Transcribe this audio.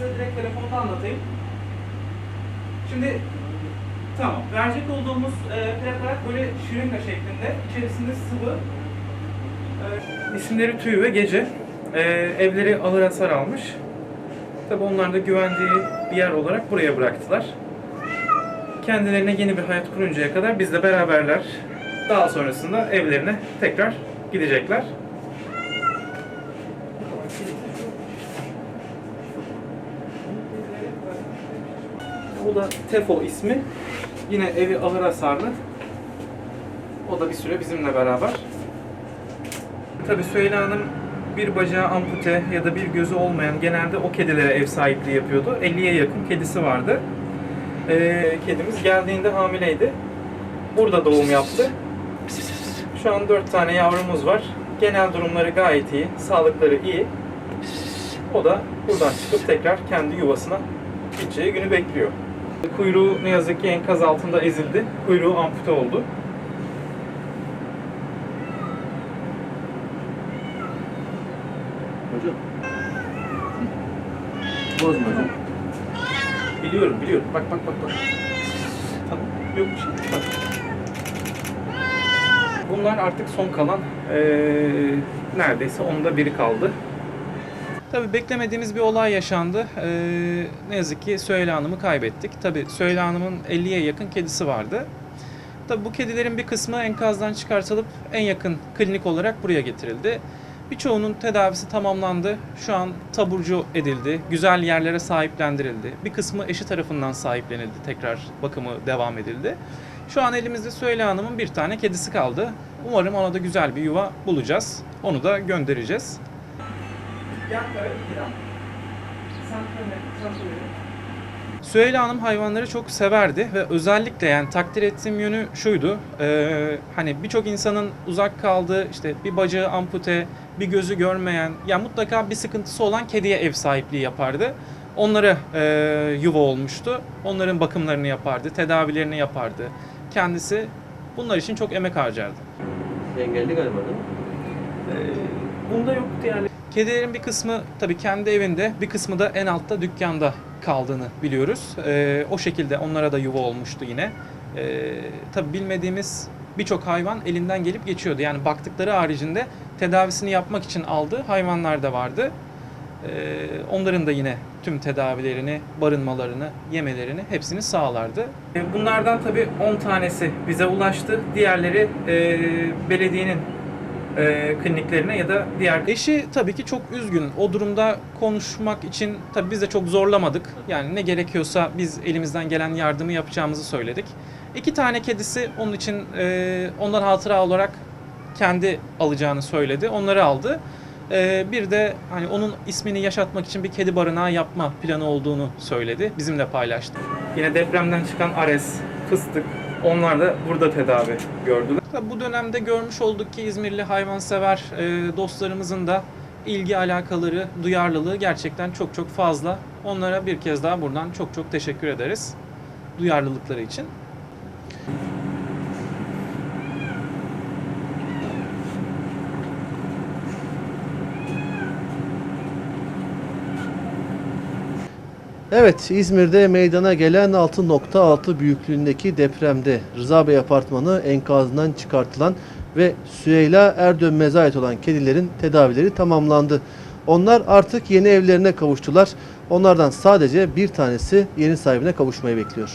Size direkt telefonda anlatayım. Şimdi tamam. Verecek olduğumuz e, preparat böyle şırınga şeklinde. İçerisinde sıvı. E, isimleri Tüy ve Gece. E, evleri ağır hasar almış. Tabi onlar da güvendiği bir yer olarak buraya bıraktılar. Kendilerine yeni bir hayat kuruncaya kadar bizle beraberler. Daha sonrasında evlerine tekrar gidecekler. Bu da Tefo ismi. Yine evi ağır hasarlı. O da bir süre bizimle beraber. Tabi Süheyla Hanım bir bacağı ampute ya da bir gözü olmayan genelde o kedilere ev sahipliği yapıyordu. 50'ye yakın kedisi vardı. Ee, kedimiz geldiğinde hamileydi. Burada doğum yaptı. Şu an 4 tane yavrumuz var. Genel durumları gayet iyi. Sağlıkları iyi. O da buradan çıkıp tekrar kendi yuvasına gideceği günü bekliyor. Kuyruğu ne yazık ki enkaz altında ezildi. Kuyruğu ampute oldu. Hocam. Bozma hocam. Biliyorum, biliyorum. Bak bak bak bak. Tamam. Yok bir şey. Bak. Bunlar artık son kalan eee, neredeyse onda biri kaldı. Tabii beklemediğimiz bir olay yaşandı. Eee, ne yazık ki Süheyla Hanım'ı kaybettik. Tabii Süheyla Hanım'ın 50'ye yakın kedisi vardı. Tabii bu kedilerin bir kısmı enkazdan çıkartılıp en yakın klinik olarak buraya getirildi. Birçoğunun tedavisi tamamlandı. Şu an taburcu edildi. Güzel yerlere sahiplendirildi. Bir kısmı eşi tarafından sahiplenildi. Tekrar bakımı devam edildi. Şu an elimizde Süheyla Hanım'ın bir tane kedisi kaldı. Umarım ona da güzel bir yuva bulacağız. Onu da göndereceğiz. Süheyla Hanım hayvanları çok severdi ve özellikle yani takdir ettiğim yönü şuydu. Eee, hani birçok insanın uzak kaldığı işte bir bacağı ampute, bir gözü görmeyen ya mutlaka bir sıkıntısı olan kediye ev sahipliği yapardı. Onlara eee, yuva olmuştu. Onların bakımlarını yapardı, tedavilerini yapardı. Kendisi bunlar için çok emek harcardı. Engelli galiba değil mi? Bunda yok diğerleri. Kedilerin bir kısmı tabii kendi evinde, bir kısmı da en altta dükkanda kaldığını biliyoruz. Ee, o şekilde onlara da yuva olmuştu yine. Ee, tabii bilmediğimiz birçok hayvan elinden gelip geçiyordu. Yani baktıkları haricinde tedavisini yapmak için aldığı hayvanlar da vardı. Ee, onların da yine tüm tedavilerini, barınmalarını, yemelerini hepsini sağlardı. Ee, Bunlardan tabii 10 tanesi bize ulaştı. Diğerleri e, belediyenin e, kliniklerine ya da diğer... Eşi tabii ki çok üzgün. O durumda konuşmak için tabii biz de çok zorlamadık. Yani ne gerekiyorsa biz elimizden gelen yardımı yapacağımızı söyledik. İki tane kedisi onun için e, ondan hatıra olarak kendi alacağını söyledi. Onları aldı. E, bir de hani onun ismini yaşatmak için bir kedi barınağı yapma planı olduğunu söyledi. Bizimle paylaştı. Yine depremden çıkan Ares, fıstık, onlar da burada tedavi gördüler. Bu dönemde görmüş olduk ki İzmirli hayvansever e, dostlarımızın da ilgi alakaları, duyarlılığı gerçekten çok çok fazla. Onlara bir kez daha buradan çok çok teşekkür ederiz duyarlılıkları için. Evet, İzmir'de meydana gelen 6.6 büyüklüğündeki depremde Rıza Bey Apartmanı enkazından çıkartılan ve Süheyla Erdönmez'e ait olan kedilerin tedavileri tamamlandı. Onlar artık yeni evlerine kavuştular. Onlardan sadece bir tanesi yeni sahibine kavuşmayı bekliyor.